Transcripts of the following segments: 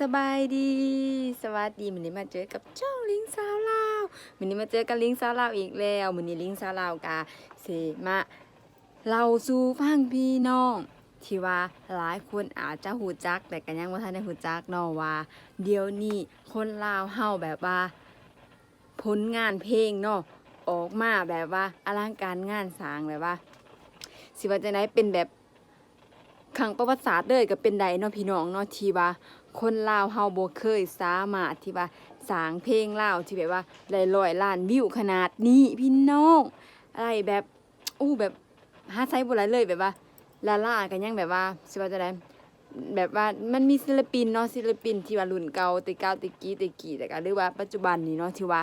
สบายดี สวัสดีวันนี้มาเจอกับช่องลิงสาวลาววันนี้มาเจอกับลิงสาวลาวอีกแล้ววันนี้ลิงสาวลาวกาเสมาเราสู่ฟังพี่น้องที่ว่าหลายคนอาจจะหูจัก แต่ก็ยังว่าท่านได้หูจักนาะว่า เดี๋ยวนี้คนลาวเฮาแบบว่า ผลงานเพลงเนาะออกมาแบบว่าอลังการงานสร้างแบบว่า สิว่าจะไหนเป็นแบบขังประวัติศาสตร์เลยก็เป็นใดเนาะพี่น้องเนาะที่ว่า คนลาวเฮาบ่เคยสามารถที่ว่าสางเพลงลาวที่แบบว่าได้ร้อยล้านวิวขนาดนี้พี่น้อง อะไรแบบอู้แบบหาไซบ่หลายเลยแบบว่าลาล่ากันยังแบบว่าสิว่าจะได้แบบว่ามันมีศิลปินเนาะศิลปินที่ว่ารุ่นเก่าต่เก่าต่กี้ต่กี้แต่ก็หรือว่าปัจจุบันนี้เนาะที่ว่า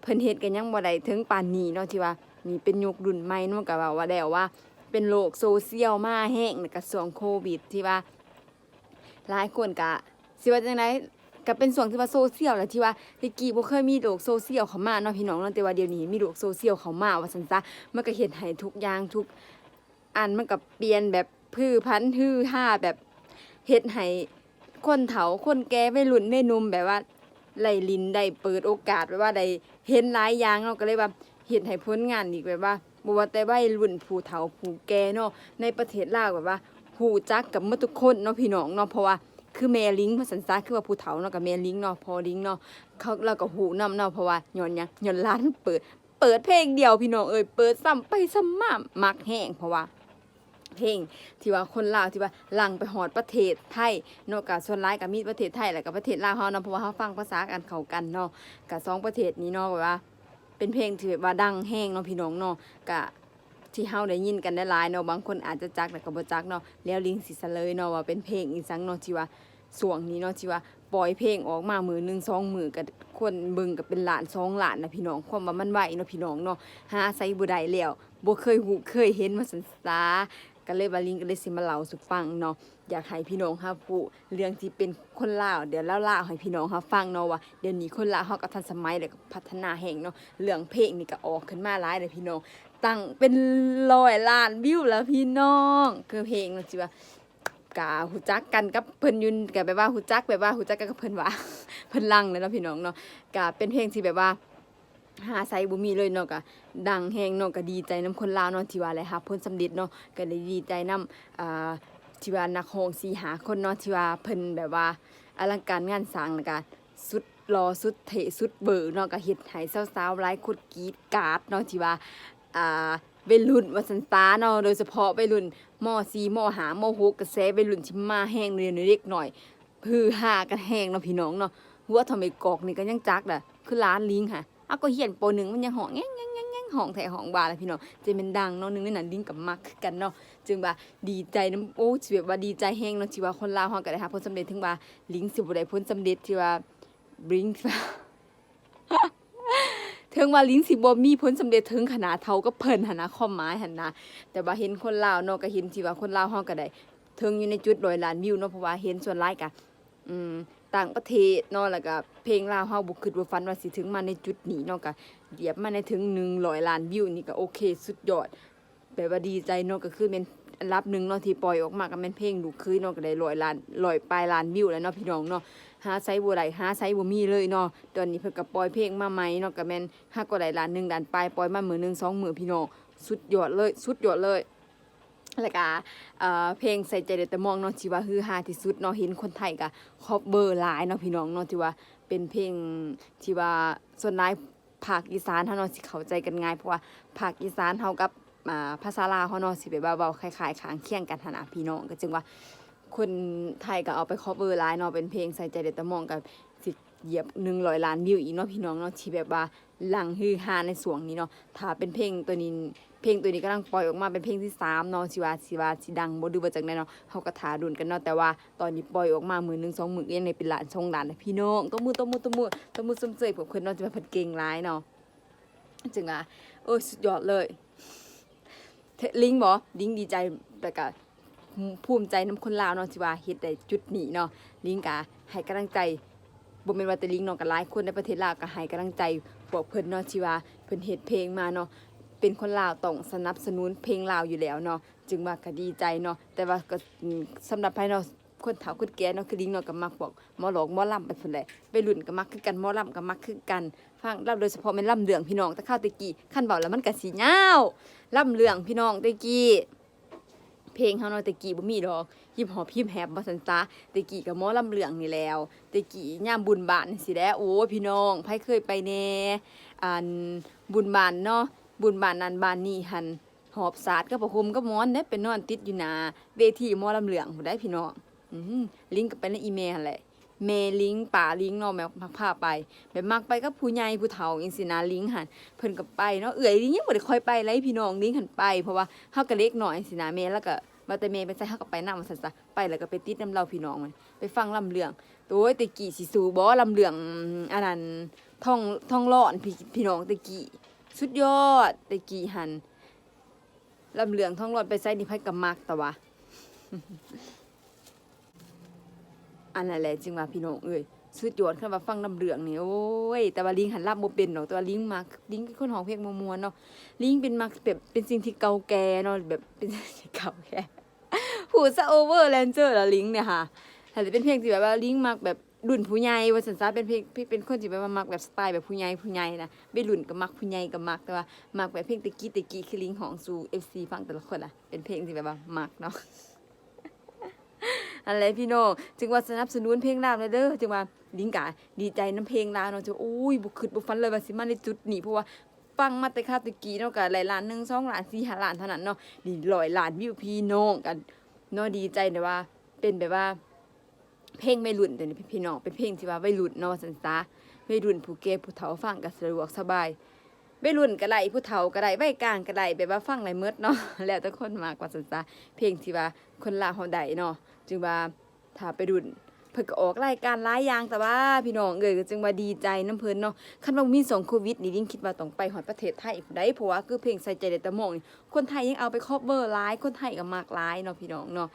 เพิ่นเฮ็ดกันยังบ่ได้ถึงปานนี้เนาะที่ว่านี่เป็นยุครุ่นใหม่เนาะก็ว่าว่าแล้วว่าเป็นโลกโซเชียลมาแห้งในกระทรวงโควิดที่ว่า หลายคนก็สิว่าจังไดก็เป็นส่วนที่ว่าโซเชียลแหละที่ว่าตะกี้บ่เคยมีโลกโซเชียลเข้ามาเนาะพี่น้องเนาะแต่ว่าเดี๋ยวนี้มีโลกโซเชียลเข้ามาว่าซั่นซะมันก็เฮ็ดให้ทุกอย่างทุกอันมันก็เปลี่ยนแบบพืชพันธุ์ฮือฮาแบบเฮ็ดให้คนเฒ่าคนแก่วัยรุ่นวัยหนุ่มแบบว่าไหลลินได้เปิดโอกาสแบบว่าได้เห็นหลายอย่างเนาะก็เลยว่าเฮ็ดให้ผลงานอีกแบบว่าบ่ว่าแต่วัยรุ่นผู้เฒ่าผู้แก่เนาะในประเทศลาวแบบว่า หูจักกับหมดทุกคนเนาะพี่น้องเนาะเพราะว่าคือแม่ลิงภาษาซาคือว่าผู้เฒ่าเนาะกับแม่ลิงเนาะพอลิงเนาะเขาเราก็หูนํเนาะเพราะว่าย้อนหยังย้อนร้านเปิด เปิดเพลงเดียวพี่น้องเอ้ยเปิดซ้ำไปซ้ำมามักแห้งเพราะว่าเพลงที่ว่าคนลาวที่ว่าลังไปฮอดประเทศไทยเนาะกับส่วนหลายก็มีประเทศไทยแล้วก็ประเทศลาวเฮาเนาะเพราะว่าเฮาฟังภาษากันเข้ากันเนาะกับสองประเทศนี้เนาะแบบว่า เป็นเพลงที่แบบว่าดังแห้งเนาะพี่น้องเนาะกะ ที่เฮาได้ยินกันได้หลายเนาะบางคนอาจจะจักแต่ก็บ่จักเนาะแล้วลิงสิเลยเนาะว่าเป็นเพลงอีสังเนาะที่ว่าส่วงนี้เนาะที่ว่าปล่อยเพลงออกมามือหนึ่งสองมือก็คนเบิ่งก็เป็นหลานสองหลานนะพี่น้องความว่ามันไหวเนาะพี่น้องเนาะหาใส่บ่ได้แล้วบ่เคยหูเคยเห็นมาสันสาก็เลยว่าลิงก็เลยสิมาเล่าสู่ฟังเนาะอยากให้พี่น้องฮาผู้เรื่องที่เป็นคนลาวเดี๋ยวเล่าเล่าให้พี่น้องฮาฟังเนาะว่าเดี๋ยวนี้คนลาวเฮาก็ทันสมัยแล้วก็พัฒนาแห่งเนาะเรื่องเพลงนี่ก็ออกขึ้นมาหลายเลยพี่น้อง ตั้งเป็นร้อยล้านวิวแล้วพี่น้องคือเพลงนะจิว่ากาหูจักกันกับเพิ่นยุนกับแบบว่าหูจักแบบว่าหูจักกันกับเพิ่นว่าเพิ่นลังเลยเนาะพี่น้องเนาะกาเป็นเพลงที่แบบว่าหาไซบ่มีเลยเนาะก็ดังแฮงเนาะก็ดีใจนํคนลาวเนาะที่ว่าอะไรค่ะผลสำเร็จเนาะก็ได้ดีใจนํอ่าที่ว่านักร้อง4 5คนเนาะที่ว่าเพิ่นแบบว่าอลังการงานสร้างแล้วก็สุดรอสุดเทสุดเบอร์เนาะก็เฮ็ดให้สาวๆหลายคนกรีดกราดเนาะที่ว่า อ่าวัยรุ่นวัสันตาเนาะโดยเฉพาะวัยรุ่นม .4 ม .5 ม .6 กกระแสวัยรุ่นที่มาแห้งเรียนเล็กหน่อยฮือฮากันแห้งเนาะพี่น้องเนาะหัวทำไมกอกนี่ก็ยังจักด่ะคือร้านลิงค่ะเอาก็เหียนโปรหนึ่งมันยังห้องแง่งแง่งแง่งแง่งห้องแถห้องบาเลยพี่น้องจะเป็นดังเนาะหนึงในนั้นลิงกับมักคือกันเนาะจึงว่าดีใจน้ำโอ้สิแบบว่าดีใจแห้งเนาะที่ว่าคนลาวเฮาก็ได้หาผลสำเร็จถึงว่าลิงสิบ่ได้ผลสำเร็จที่ว่าบลิง ถึงว่าลิ้นสิบ่มีผลสำเร็จถึงขนาดเท่ากับเพิ่นหั่นนะความหมายหั่นนะแต่ว่าเห็นคนลาวเนาะก็เห็นที่ว่าคนลาวเฮาก็ได้ถึงอยู่ในจุดร้อยล้านวิวเนาะเพราะว่าเห็นส่วนหลายก็อืมต่างประเทศเนาะแล้วก็เพลงลาวเฮาบ่คิดบ่ฝันว่าสิถึงมาในจุดนี้เนาะก็เหยียบมาในถึง100ล้านวิวนี่ก็โอเค สุดยอดแบบว่าดีใจเนาะก็คือเป็น อับหนึ่งเนาะที่ปล่อยออกมาก็แม่นเพลงลูกคือเนาะก็ได้ร้อยล้านร้อยปลายล้านวิวแล้วเนาะพี่น้องเนาะหาไซบ่ได้หาไซบ่มีเลยเนาะตอนนี้เพิ่นก็ปล่อยเพลงมาใหม่เนาะก็แม่นหากก็ได้ล้านหนึ่งล้านปลายปล่อยมามื้อหนึ่งสองหมื้อพี่น้องสุดยอดเลย สุดยอดเลยแล้วก็เอ่อเพลงใส่ใจเด็ดแต่มองเนาะที่ว่าฮือฮาที่สุดเนาะเห็นคนไทยก็คอบเบอร์หลายเนาะพี่น้องเนาะที่ว่าเป็นเพลงที่ว่าส่วนหลายภาคอีสานเฮาเนาะสิเข้าใจกันง่ายเพราะว่าภาคอีสานเฮากับ อ่าภาษาลาวเฮาเนาะสิแบบาเว้าคล้ายๆข้างเคียงกันหั่นนะพี่น้องก็จึงว่าคนไทยก็เอาไปคอเวอร์ไลน์เนาะเป็นเพลงใส่ใจเด็ดตะมองกับสิเหยียบหนึ่งร้อยล้านวิวอีกเนาะพี่น้องเนาะที่แบบว่าหลังฮือฮาในสวงนี้เนาะถ้าเป็นเพลงตัวนี้เพลงตัวนี้กำลังปล่อยออกมาเป็นเพลงที่สามเนาะสิวาสิวาสิดังบ่ดูว่าจังไดเนาะเฮาก็ถาดุนกันเนาะแต่ว่าตอนนี้ปล่อยออกมามื้อหนึ่งสองมื้อยังได้เป็นล้านสองล้านนะพี่น้องตบมือตบมือตบมือตบมือซุ่มเจยพวกเพิ่นเนาะจะว่าเพิ่นเก่งหลายเนาะจึงอะโอ้ยสุดยอดเลย ลิงบ่ลิงดีใจแต่ก็ภูมิใจนำคนลาวเนาะที่ว่าเฮ็ดได้จุดนี้เนาะลิงกะให้กำลังใจบ่แม่นว่าแต่ลิงเนาะก็หลายคนในประเทศลาวก็ให้กำลังใจพวกเพิ่นเนาะที่ว่าเพิ่นเฮ็ดเพลงมาเนาะเป็นคนลาวต้องสนับสนุนเพลงลาวอยู่แล้วเนาะจึงว่าก็ดีใจเนาะแต่ว่าก็อืมสำหรับภายเนาะ คนเฒ่าคนแก่เนาะคือลิงเนาะก็มักบอกหมอหลอกหมอลำไปพุ่นแหละไปรุ่นก็มักคือกันหมอลำก็มักคือกันฟังรับโดยเฉพาะแม่นลำเรื่องพี่น้องต่ข้าวตะกี้คันเว้าแล้วมันก็สิยาลำเรื่องพี่น้องตะกี้เพลงเฮาเนาะตะกี้บ่มีดอกฮิปฮอปฮิปแฮปบ่ซั่นซะตะกี้ก็หมอลำเรื่องนี่แล้วตะกี้ยามบุญบานนี่สิแหล้วโอ้พี่น้องไผเคยไปแน่อันบุญบานเนาะบุญบานนั้นบานนี้หันหอบสาดก็ประคมก็ม้อนเด้เป็นนอนติดอยู่นาเวทีมอลำเหลืองผมได้พี่น้อง ลิงก์ก็ไปในอีเมลแหละเมลิงก์ป่าลิงก์เนาะแม่มักพาไปแบบมักไปกับผู้ใหญ่ผู้เฒ่าจังซี่นะลิงก์หันเพิ่นก็ไปเนาะเอื้อยลิงยังบ่ได้ค่อยไปเลพี่น้องลิงก์หันไปเพราะว่าเฮาก็เล็กน้อยจังซี่นะแม่แล้วก็ว่าแต่แม่ไปใส่เฮาก็ไปนำว่าซั่นซะไปแล้วก็ไปติดนํเราพี่น้องมันไปฟังลำเรื่องโอ้ยตะกี้สิสู้บ่ลำเรื่องอันนั้นท่องท่องร้อนพี่พี่น้องตะกี้สุดยอดตะกี้หันลำเหลืองท้องรอดไปใส่นิพัดกับมากแต่ว่า อันนั้นแหละจึงว่าพี่น้องเอ้ยสุดยอดขึ้นมาฟังลำเหลืองนี่โอ้ยแต่ว่าลิงหันรับบ่เป็นเนาะแต่ว่าลิงมักลิงเป็นคนห้องเพลงมวนๆเนาะลิงเป็นมักแบบเป็นสิ่งที่เก่าแก่เนาะแบบเป็นสิ่งที่เก่าแก่พูดซะโอเวอร์แลนเจอร์ล้วลิงเนี่ยค่ะแต่เป็นเพลงที่แบบว่าลิงมักแบบรุ่นผู้ใหญ่ว่าสันซาเป็นเพลงเป็นคนที่แบบว่ามักแบบสไตล์แบบผู้ใหญ่ผู้ใหญ่นะไม่รุ่นก็มักผู้ใหญ่ก็มักแต่ว่ามักแบบเพลงตะกี้ตะกี้คือลิงของสู่ FC ฟังแต่ละคนล่ะเป็นเพลงที่แบบว่ามักเนาะ อะไรพี่น้องจึงว่าสนับสนุนเพลงลาวเลยเด้อจึงว่าลิงกะดีใจน้ำเพลงลาวเนาะจะโอ้ยบุคิดบุฟันเลยว่าสิมาในจุดนี้เพราะว่าฟังมาแต่ค่าตะกี้เนาะก็หลายล้านหนึ่งสองล้านสี่ห้าล้านเท่านั้นเนาะดีร้อยล้านวิวพี่น้องกันเนาะดีใจแต่ว่าเป็นแบบว่า เพลงไม่รุ่นแต่นี่พี่น้องเป็นเพลงที่ว่าวัยรุ่นเนาะสันซาวัยรุ่นผู้แก่ผู้เฒ่าฟังก็สะดวกสบาย วัยรุ่นก็ได้ผู้เฒ่าก็ได้วัยกลางก็ได้แบบว่าฟังหลายเมิดเนาะแล้วแต่คนมากกว่าสันซาเพลงที่ว่าคนลาวเฮาได้เนาะจึงว่าถ้าไปรุ่นเพิ่นก็ออกรายการหลายอย่างแต่ว่าพี่น้องเอ้ยก็จึงว่าดีใจน้ำเพิ่นเนาะคันว่ามีสองโควิดนี่ยิ่งคิดว่าต้องไปฮอดประเทศไทยพุ่นได้เพราะว่าคือเพลงใส่ใจได้แต่มองนี่คนไทยยังเอาไปครอฟเวอร์หลายคนไทยก็มากหลายเนาะพี่น้องเนาะ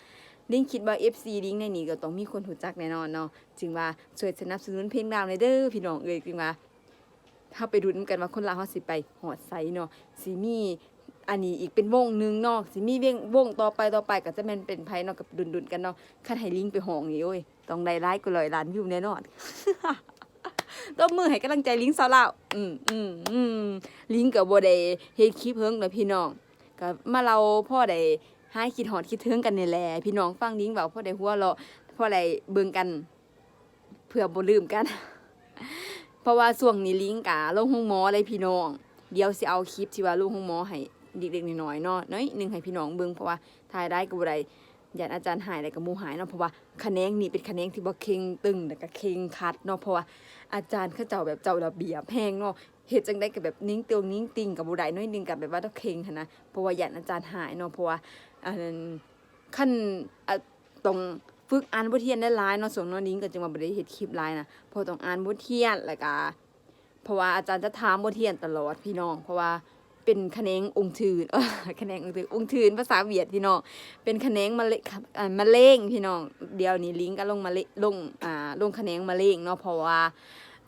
ลิงคิดว่า FC ลิงในนี้ก็ต้องมีคนหูจักแน่นอนเนาะจึงว่าช่วยสนับสนุนเพลงดาวในเด้อพี่น้องเอ้ยจึงว่า ถ้าไปดูนำกันว่าคนลาวเฮาสิไปหอดไสเนาะสิมีอันนี้อีกเป็นวงหนึ่งเนาะสิมีเวงวงต่อไปต่อไปก็จะแม่นเป็นไผเนาะกับดุนๆกันเนาะคันให้ลิงไปห้องนี่โอ้ยต้องได้หลายกว่าร้อยล้านวิวแน่นอนตบมือให้กำลังใจลิงสาวลาวอืมอืมอืมลิงก็บ่ได้เฮ็ดคลิปเฮิงเนะพี่น้องก็มาเราพ่อได้ให้คิดหอดคิดถึงกันนี่แหละพี่น้องฟังดิ้งเบาพ่อได้หัวเราะพ่อได้เบิ่งกัน เพื่อบ่ลืมกัน ราะว่าช่วงนี้ลิงกะลงห้องหมอเลยพี่น้อง เดี๋ยวสิเอาคลิปที่ว่าลงห้องหมอให้เด็กๆน้อยๆเนาะน้อยหนึ่งให้พี่น้องเบิ่งเพราะว่าถ่ายได้ก็บ่ได้ญาติอาจารย์หายแล้วก็หมู่หายเนาะเพราะว่าคะแนนนี่เป็นคะแนนที่บ่เค็งตึงแล้วก็เค็งคัดเนาะเพราะว่าอาจารย์เขาเจ้าแบบเจ้าระเบียบแพงเนาะเฮ็ดจังได๋ก็แบบนิ่งเตียวนิ่งติงกับบ่ได้น้อยหนึงก็แบบว่าต้องเค็งนนะเพราะว่าญาติอาจารย์หายเนาะเพราะว่าอันนั้นขั้นอะต้อง ฝึกอ่านบทเรียนได้หลายเนาะส่วนน้องนิ้งก็จึงมาบ่ได้เฮ็ดคลิปหลายนะเพราะต้องอ่านบทเรียนแล้วก็เพราะว่าอาจารย์จะถามบทเรียนตลอดพี่น้อง เพราะว่าเป็นคะแนนองค์ทืนเออคะแนนองค์ทืนองค์ทืนภาษาเวียดพี่น้อง เป็นคะแนนมะเร็งอ่ามะเร็งพี่น้อง เดี๋ยวนี้ลิงก์ก็ลงมาเลลงอ่าลงคะแนนมะเร็งเนาะเพราะว่า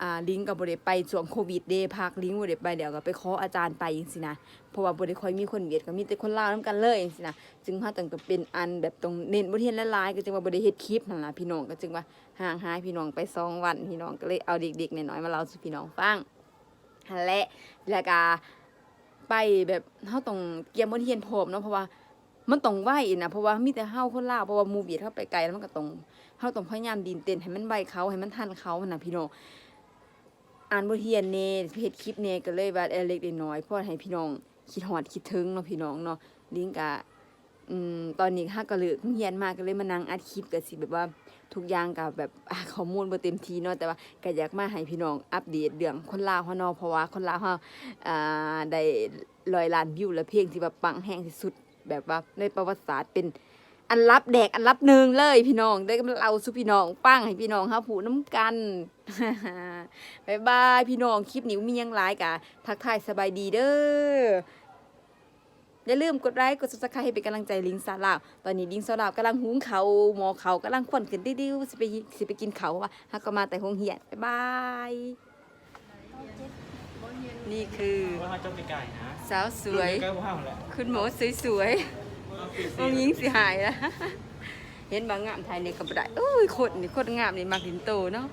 อ่าลิงก์ก็บ่ได้ไปช่วงโควิดเดพักลิงก์บ่ได้ไปเดี๋ยวก็ไปขออาจารย์ไปจังซี่นะเพราะว่าบ่ได้ค่อยมีคนเวียดก็มีแต่คนลาวนํกันเลยจังซี่นะจึงเฮาต้องเป็นอันแบบต้องเน้นบทเรียนหลายๆก็จึงว่าบ่ได้เฮ็ดคลิปนั่นล่ะพี่น้องก็จึงว่าห่างหายพี่น้องไปสองวันพี่น้องก็เลยเอาเด็กๆน้อยๆมาเล่าสู่พี่น้องฟังหั่นแหละแล้วก็ไปแบบเฮาต้องเตรียมบทเรียนพร้อมเนาะเพราะว่ามันต้องไหวนะเพราะว่ามีแต่เฮาคนลาวเพราะว่ามู่เวียดเฮาไปไกลแล้วมันก็ต้องเฮาต้องพยายามดินเต้นให้มันไวเขาให้มันทันเขานน่ะพี่น้อง อ่านบทเรียนเน่เฮ็ดคลิปเน่ก็เลยว่าเออเล็กน้อยพราะให้พี่น้องคิดฮอดคิดถึงเนาะพี่น้องเนาะลิงกะอืมตอนนี้ฮักก็เลิกเรียนมากก็เลยมานั่งอัดคลิปก็สิแบบว่าทุกอย่างก็แบบข้อมูลบ่เต็มทีเนาะแต่ว่าก็อยากมาให้พี่น้องอัปเดตเรื่องคนลาวเฮาเนาะเพราะว่าคนลาวเฮาอ่าได้ร้อยล้านวิวแล้วเพลงที่แบบปังแฮงที่สุด แบบว่าในประวัติศาสตร์เป็น อันรับแดกอันรับหนึ่งเลยพี่น้องได้กำลังเอาสู่พี่น้องปังให้พี่น้องเฮาผูน้ำกันบายบายพี่น้องคลิปนี้มีหยังหลายกะทักทายสบายดีเด้ออย่าลืมกดไลค์กด subscribe ให้เป็นกำลังใจลิงซาลาวตอนนี้ลิงซาลาวกำลังหุงเขาวหมอเขาวกำลังควนขึ้นดิ้วๆสิไปสิไปกินเขาวว่าฮักก็มาแต่หงเหียนบายบายนี่คือว่าจบไปไก่นะสาวสวยใกล้ว่าแหละคุณหมอสวยๆ มองยิงสิหายแล้วเห็นบางงามไทยนี่ก็บ่ได้เอ้ยคนนี่คนงามนี่มักลินโตเนาะ